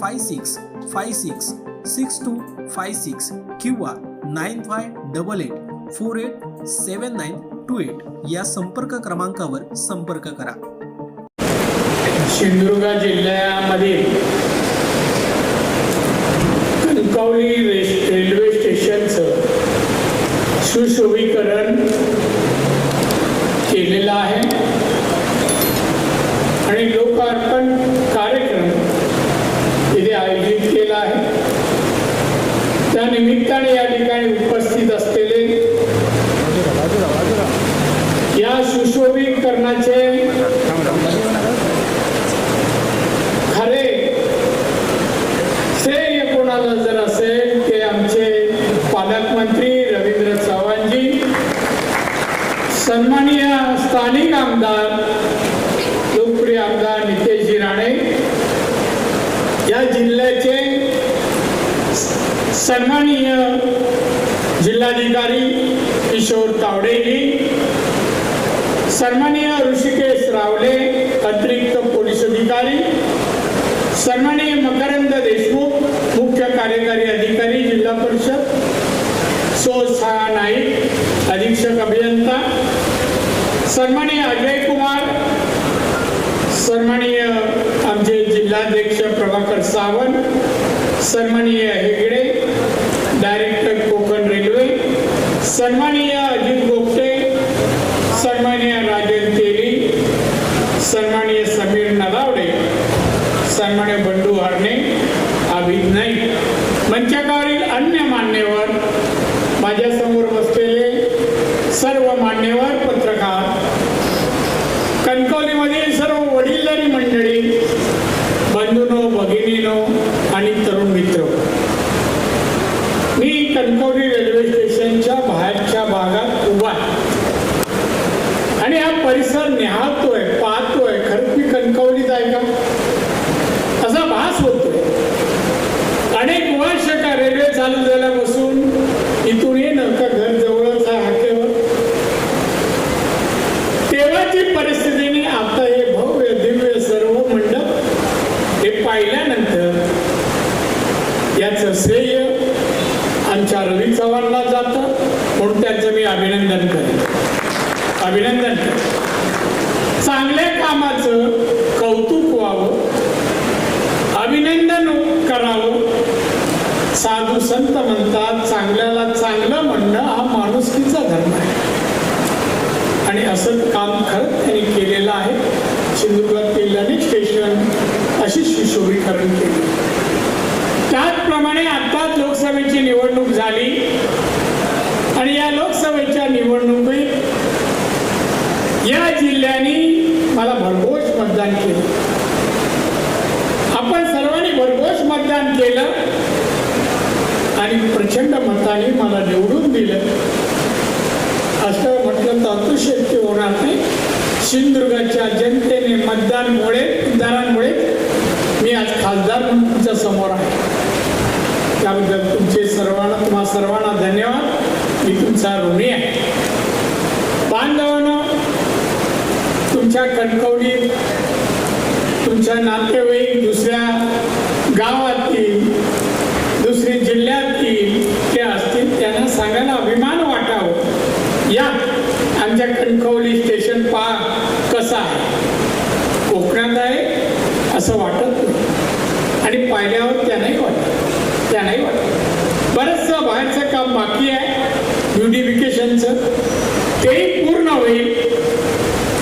five six five six six two five six किंवा nine five double eight four eight seven nine two eight या संपर्क क्रमांकावर संपर्क करा. सिंधुदुर्ग जिल्ह्यामध्ये कणकवली वेस्ट सन्माननीय जिल्हाधिकारी किशोर तावडेजी सन्माननीय ऋषिकेश रावले अतिरिक्त पोलीस अधिकारी सन्माननीय मकरंद देशमुख मुख्य कार्यकारी अधिकारी जिल्हा परिषद सो छाया नाईक अधीक्षक अभियंता सन्माननीय अजय कुमार सन्माननीय आमचे जिल्हाध्यक्ष प्रभाकर सावंत सन्माननीय हेगडे डायरेक्टर कोकण रेल्वे सन्माननीय रेल्वे स्टेशनच्या बाहेरच्या भागात उभा आहे. आणि हा परिसर निहाळतो पाहतोय खरंच मी कणकवलीत आहे का असा भास होतोय अनेक वर्ष का रेल्वे चालू झाल्यापासून इथून येणं का घर जवळच आहे हाकेवर तेव्हाची परिस्थितीने आता हे भव्य दिव्य सर्व मंडप हे पाहिल्यानंतर याचं श्रेय आमच्या रवी चव्हाणला जातं म्हणून त्याचं मी अभिनंदन करेन अभिनंदन चांगल्या कामाचं कौतुक व्हावं अभिनंदन करावं साधू संत म्हणतात चांगल्याला चांगलं म्हणणं हा माणुसकीचा धर्म आहे. आणि असं काम खरंच त्यांनी केलेलं आहे. सिंधुदुर्गातील अनेक स्टेशन अशी सुशोभीकरण केली. त्याचप्रमाणे आताच लोकसभेची निवडणूक झाली. आणि या लोकसभेच्या निवडणुकीत या जिल्ह्यानी मला भरघोष मतदान केलं आपण सर्वांनी भरघोष मतदान केलं आणि प्रचंड मताने मला निवडून दिलं. असं म्हटलं तर अतिशक्य होणार नाही. सिंधुदुर्गाच्या जनतेने मतदानमुळे मतदारांमुळे मी आज खासदार म्हणून तुमच्यासमोर आहे. त्याबद्दल तुमचे सर्वांना तुम्हा सर्वांना धन्यवाद. मी तुमचा ऋणी आहे. बांधवांना तुमच्या कणकवलीत तुमच्या नातेवाईक दुसऱ्या गावातील सांगायला अभिमान वाटावं. या आमच्या कणकवली स्टेशन पा कसं आहे. कोकणात आहे असं वाटत नाही. आणि पाहिल्यावर त्यानाही वाटत. त्यानाही वाटत. बरंचसं बाहेरचं काम बाकी आहे. ब्युटिफिकेशनचं तेही पूर्ण होईल.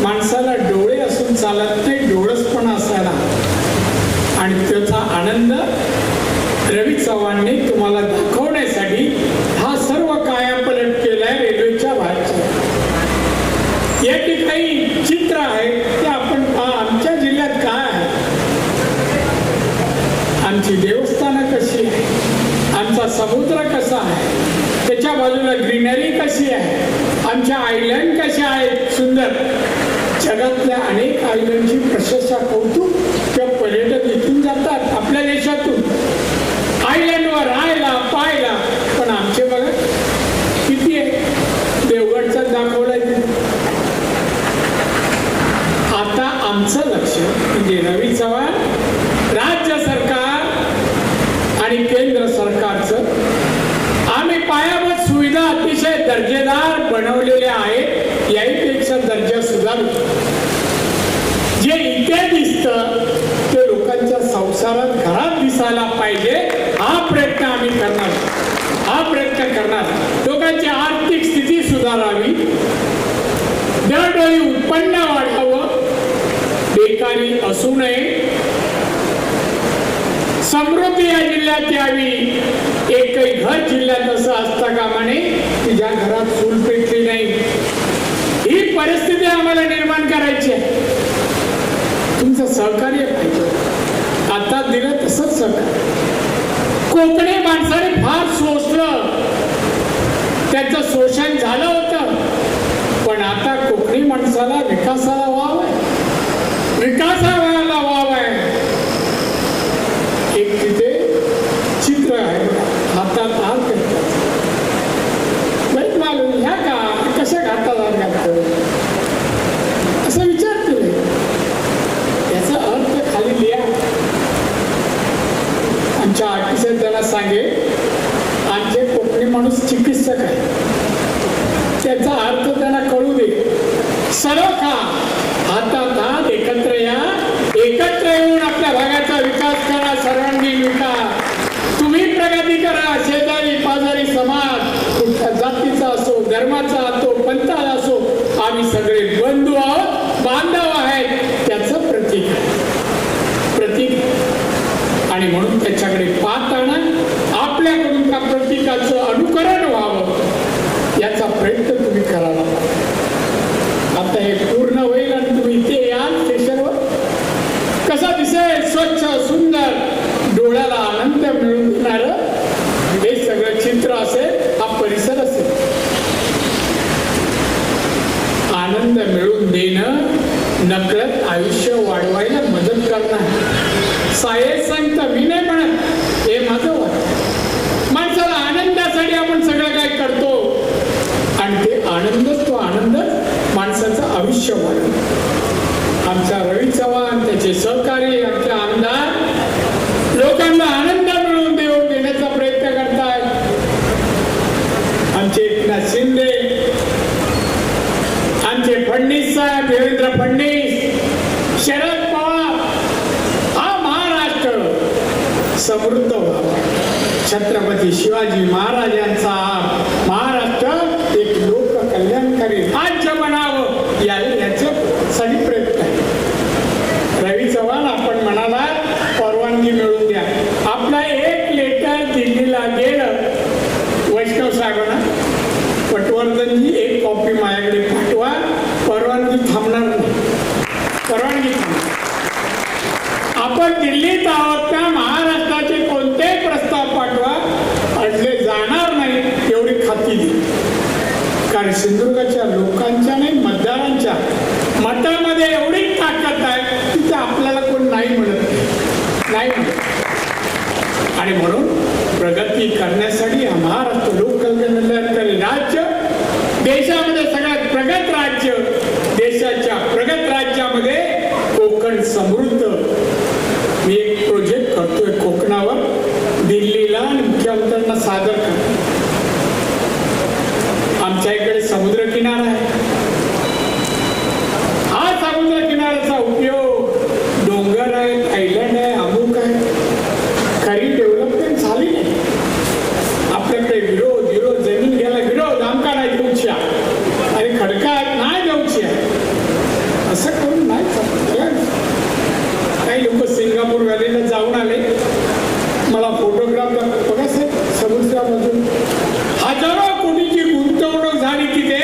माणसाला डोळे असून चालत नाही डोळसपणा असायला. आणि त्याचा आनंद रवी चव्हाणने तुम्हाला दाखव बाजूला ग्रीनरी कशी आहे? आमच्या आयलंड कशा आहेत? सुंदर. जगातल्या अनेक आयलंडची प्रशंसा कौतुक किंवा पर्यटक इथून जातात आपल्या देशातून आयलंडवर राहायला पाहायला पण आमचे बघा किती आहे देवगडचा दाखवलाय तिथे. आता आमचं लक्ष म्हणजे रवी चव्हाण राज्य सरकार आणि केंद्र सरकारचं आम्ही पायाभूत सुविधा अतिशय दर्जेदार बनवलेल्या आहेत याहीपेक्षा दर्जा सुधारू जे इथे दिसतं ते लोकांच्या संसारात घरात दिसायला पाहिजे हा प्रयत्न आम्ही करणार हा प्रयत्न करणार लोकांची आर्थिक स्थिती सुधारावी दरडोळी उत्पन्न वाढावं. बेकारी असू नये. समृद्धी या जिल्ह्यात यावी. एकही घर जिल्ह्यात असं असता कामा नये. की ज्या घरात चूल पेटली नाही. ही परिस्थिती आम्हाला निर्माण करायची आहे. तुमचं सहकार्य पाहिजे. आता दिलं तसंच सहकार्य. कोकणी माणसाने फार सोसलं. त्याचं शोषण झालं होतं. आता कोकणी माणसाला विकासाला वाव आहे. विकासाला वाव आहे एक तिथे चित्र आहे हातात हात करतात बरेच मालूम ह्या का कशा घातात हात घालतो असं विचारतील याचा अर्थ खाली लिहा आमच्या आर्टिस्ट त्यांना सांगे आमचे कोकणी माणूस चिकित्सक आहे त्याचा अर्थ त्यांना कळू दे सर्व खा हातात हात एकत्र या एकत्र येऊन आपल्या भागाचा विकास करा सर्वांगीण विकास तुम्ही प्रगती करा शेजारी पाजारी समाज कुठल्या जातीचा असो धर्माचा असो पंथाचा असो आम्ही सगळे बंधू आहोत बांधव आहेत त्याचं प्रतीक आहे प्रतीक आहे. आणि म्हणून त्याच्याकडे पाहताना आपल्याकडून त्या प्रतीकाचं अनुकरण व्हावं याचा प्रयत्न तुम्ही करायला पाहिजे. आता हे पूर्ण होईल आणि तुम्ही इथे याल स्टेशनवर कसा दिसेल स्वच्छ सुंदर डोळ्याला आनंद मिळून देणार हे सगळं चित्र असेल हा परिसर असेल आनंद मिळून देणं नकळत आयुष्य वाढवायला मदत करणार साहेब सांगतं मी नाही म्हणत हे माझं वाटतं माणसाला आनंदासाठी आपण सगळं काय करतो आणि ते आनंदच तो आनंद माणसाचं आयुष्य वाढवतो आमचा रवी चव्हाण त्याचे सहकारी आमचे आमदार लोकांना आनंद मिळवून देऊ देण्याचा प्रयत्न करतायत आमचे एकनाथ शिंदे आमचे फडणवीस साहेब देवेंद्र फडणवीस शरद पवार हा महाराष्ट्र समृद्ध व्हावा छत्रपती शिवाजी महाराजांचा हा महाराष्ट्र एक लोक कल्याणकारी राज्य बनावं या याचं साठी प्रयत्न आहे रवी चव्हाण आपण म्हणाला परवानगी मिळवून द्या आपला एक ला गेलं वैष्णव साहेबांना पटवर्धनजी एक कॉपी माझ्याकडे पाठवा. परवानगी थांबणार नाही. परवानगी थांबणार. आपण दिल्लीत आहोत का? महाराष्ट्राचे कोणतेही प्रस्ताव पाठवा. अडले जाणार नाही एवढी खाती दिली कारण सिंधुदुर्गाच्या लोकांच्या नाही मतदारांच्या मतामध्ये एवढी ताकद आहे की ते आपल्याला कोण नाही म्हणत. नाही. नाही म्हणत. आणि म्हणून प्रगती करण्यासाठी हा महाराष्ट्र लोककल्याणकारी राज्य देशामध्ये सगळ्यात प्रगत राज्य देशाच्या प्रगत राज्यामध्ये कोकण समृद्ध. मी एक प्रोजेक्ट करतोय कोकणावर दिल्लीला आणि मुख्यमंत्र्यांना सादर करतो आमच्या इकडे समुद्र किनारा आहे हा समुद्र किनाऱ्याचा उपयोग डोंगर आहे आयलंड आहे अमुक आहे खरी होता बघा सर समुद्रामधून हजारो कोटीची गुंतवणूक झाली तिथे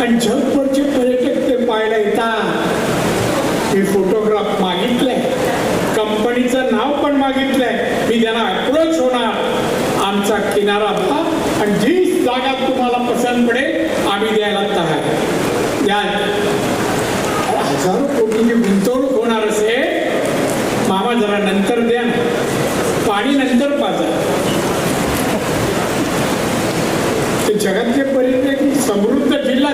आणि जगभरचे पर्यटक ते पाहायला येतात मी फोटोग्राफ मागितलाय कंपनीचं नाव पण मागितलंय मी त्यांना अप्रोच होणार आमचा किनारा पहा आणि जी जागा तुम्हाला पसंत पडेल आम्ही द्यायला तयार द्या हजारो कोटीची गुंतवणूक होणार असेल मामा जरा नंतर द्या पाणी नंतर पाजा ते जगातले पर्यटक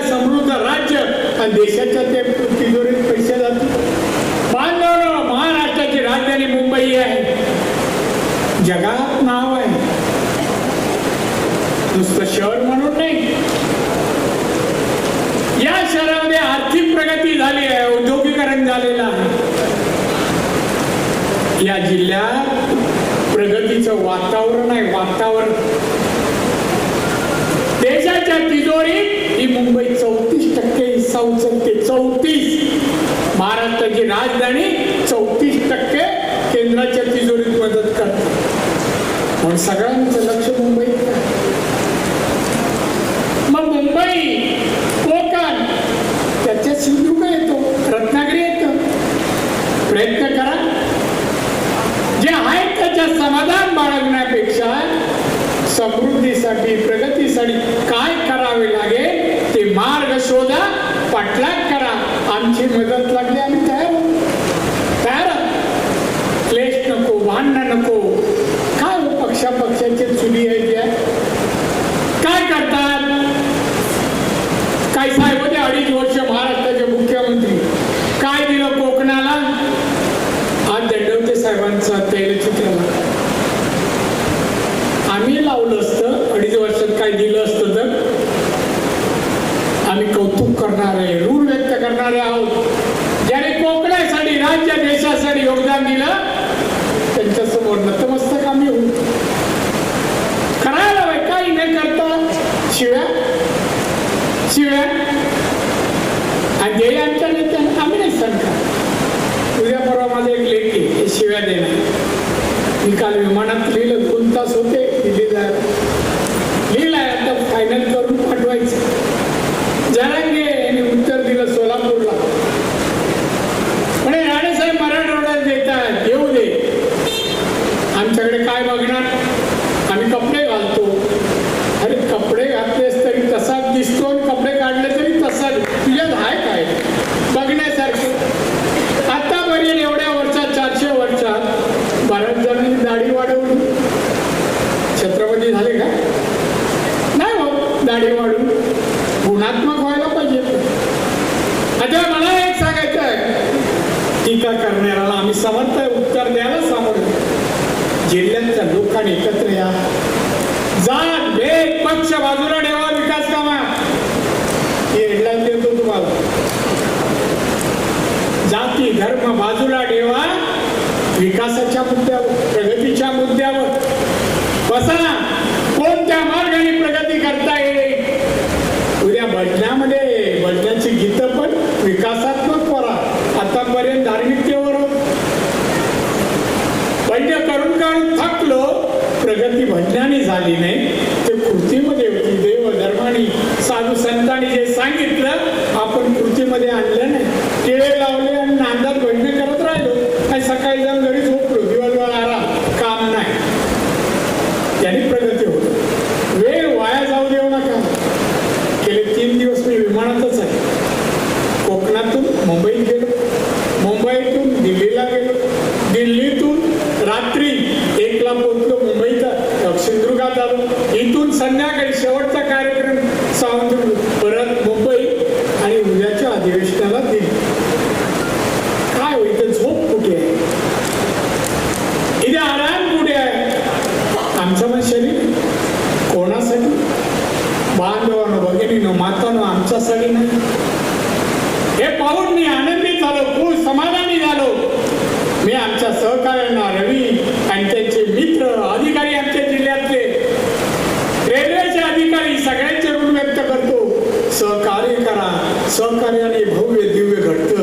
समृद्ध समृद्ध राज्य आणि देशाच्या ते तिजोरीत पैसे जातील. बांधव महाराष्ट्राची राजधानी मुंबई आहे. जगात नाव आहे. नुसतं शहर म्हणून नाही. या शहरामध्ये आर्थिक प्रगती झाली आहे औद्योगिकरण झालेलं आहे. या जिल्ह्यात प्रगतीचं वातावरण आहे वातावरण. देशाच्या तिजोरीत ही मुंबई चौतीस टक्के हिस्सा उचलते चौतीस. महाराष्ट्राची राजधानी चौतीस टक्के केंद्राच्या तिजोरीत मदत करते. पण सगळ्यांचं लक्ष मुंबईत मग मुंबई कोकण त्याच्यात सिंधुदुर्ग येतो रत्नागिरी येतो. प्रयत्न करा. जे आहेत त्याच्या समाधान बाळगण्यापेक्षा समृद्धीसाठी प्रगतीसाठी काय करावे लागेल ते मार्ग शोधा पाठलाग करा आमची मदत लागली आम्ही तयार आहोत. तयार आहोत. क्लेश नको भांडणं नको काय हो पक्षा पक्षाचे चुली आहे त्या काय करतात काय साहेब होते अडीच वर्ष महाराष्ट्राचे मुख्यमंत्री काय दिलं कोकणाला आज दंडवते साहेबांचं तैलचित्र आम्ही लावलं असतं अडीच वर्षात काय दिलं असतं तर आम्ही कौतुक करणारे ऋण व्यक्त करणारे आहोत. ज्याने कोकणासाठी राज्य देशासाठी योगदान दिलं त्यांच्यासमोर नतमस्तक आम्ही होऊ. करायला हवंय काही न करता शिव्या शिव्या. आणि जे आमच्या नेत्यांना आम्ही नाही सांगता उद्या परवा माझं एक लेखी हे शिव्या देणार. मी काल विमानात लिहिलं दोन तास होते दिल्ली जायला लिहिलंय आता फायनल करून पाठवायचं. जरा यांनी उत्तर दिलं सोलापूरला म्हणे राणेसाहेब मराठवाड्यात देतात येऊ दे आमच्याकडे काय बघणार आम्ही कपडे घालतो अरे कपडे घातलेस तरी तसाच दिसतो आणि कपडे काढले तरी तसाच तुझ्यात आहे काय बघण्यासारखं आतापर्यंत एवढ्या वर्षात चारशे वर्षात बऱ्याच जणांनी दाढी वाढवली छत्रपती झाले का नाही हो दाढी वाढून गुणात्मक व्हायला पाहिजे आता मला एक सांगायचं आहे टीका करणाऱ्याला आम्ही समर्थ आहे, उत्तर द्यायला समर्थ जिल्ह्यातल्या लोकांनी एकत्र या जात भेद पक्ष बाजूला ठेवा विकास कामा हे हेडलाईन देतो तुम्हाला जाती धर्म बाजूला ठेवा विकासाच्या मुद्द्यावर प्रगतीच्या मुद्द्यावर. बसा कोणत्या मार्गाने प्रगती करता येईल? उद्या भजनामध्ये भजनाची गीत पण विकासात्मक करा. आतापर्यंत धार्मिकतेवर होत. भजन करून करून थकलो. प्रगती भजनाने झाली नाही. ते कृतीमध्ये होती. देव धर्माने साधू संतांनी जे सांगितलं आपण कृतीमध्ये आणलं नाही. केळे लावले सकाळी जाऊन त्यांच्या सहकार्यांना रवी आणि त्यांचे मित्र अधिकारी आमच्या जिल्ह्यातले. रेल्वेचे अधिकारी सगळ्यांचे ऋण व्यक्त करतो. सहकार्य करा. सहकार्याने भव्य दिव्य घडत.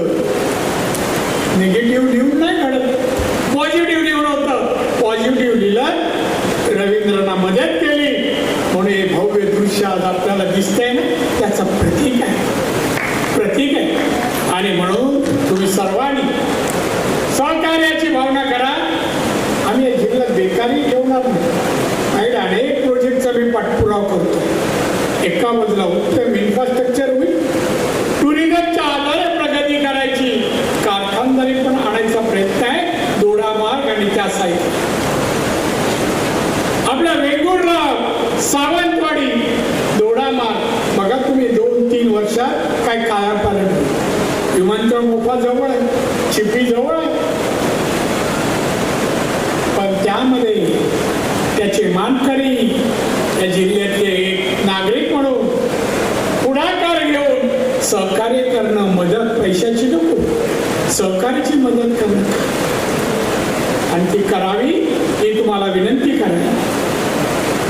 निगेटिव्ह लिहून नाही घडत. पॉझिटिव्ह लिहून होत पॉझिटिव्ह लिहिलं रवींद्रना मदत केली. म्हणून हे भव्य दृश्य आज आपल्याला दिसतंय ना? कामच लावून तर इन्फ्रास्ट्रक्चर होईल टुरिझमच्या आधारे प्रगती करायची. कारखानदारी पण आणायचा प्रयत्न आहे दोडा मार्ग आणि त्या साईड आपल्या वेंगुर्ला सावंतवाडी दोडा मार्ग बघा तुम्ही दोन तीन वर्षात काय पालन विमानतळ मोफा जवळ आहे चिपी जवळ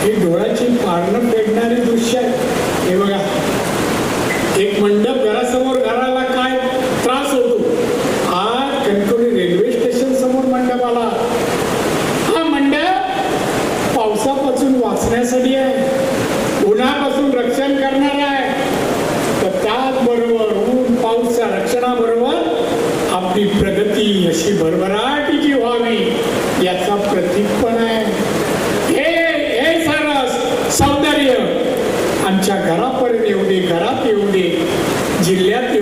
हे डोळ्याची पारण फेडणारे दृश्य आहे. हे बघा. एक मंडप घरासमोर घराला काय त्रास होतो? हा कणकवली रेल्वे स्टेशन समोर मंडप आला. हा मंडप पावसापासून वाचण्यासाठी आहे. उन्हापासून रक्षण करणार आहे. तर त्याचबरोबर ऊन पाऊसच्या रक्षणाबरोबर आपली प्रगती अशी भरभराटीची व्हावी याचा प्रतीक पण आहे. घरात येऊ दे. जिल्ह्यात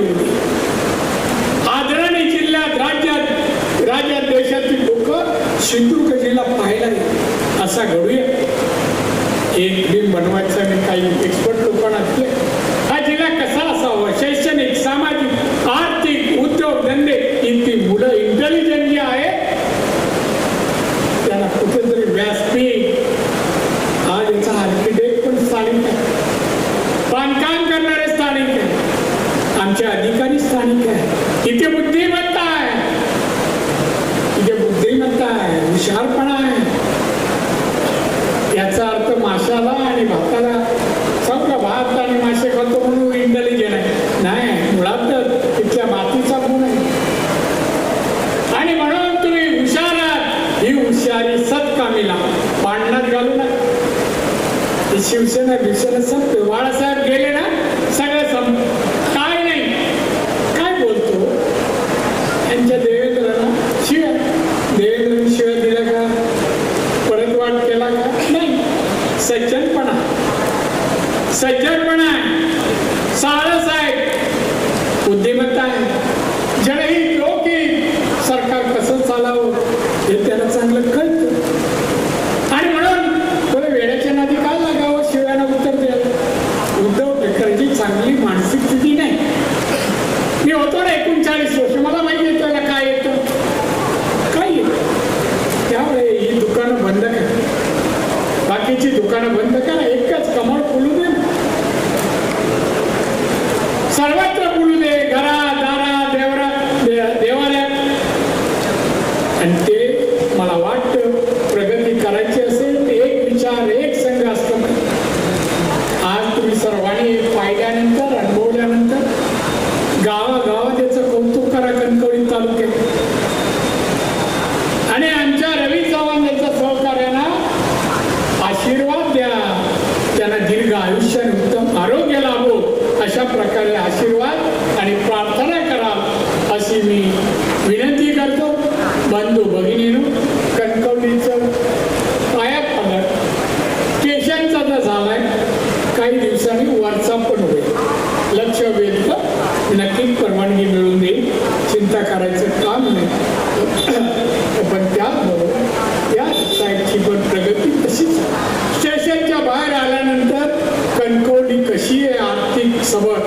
समोर.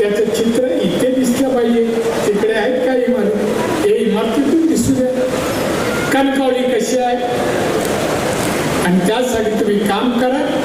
त्याचे चित्र इथे दिसलं पाहिजे. तिकडे आहेत का इमारत? हे इमारतीतून दिसू द्या. कणकावली कशी आहे? आणि त्यासाठी तुम्ही काम करा.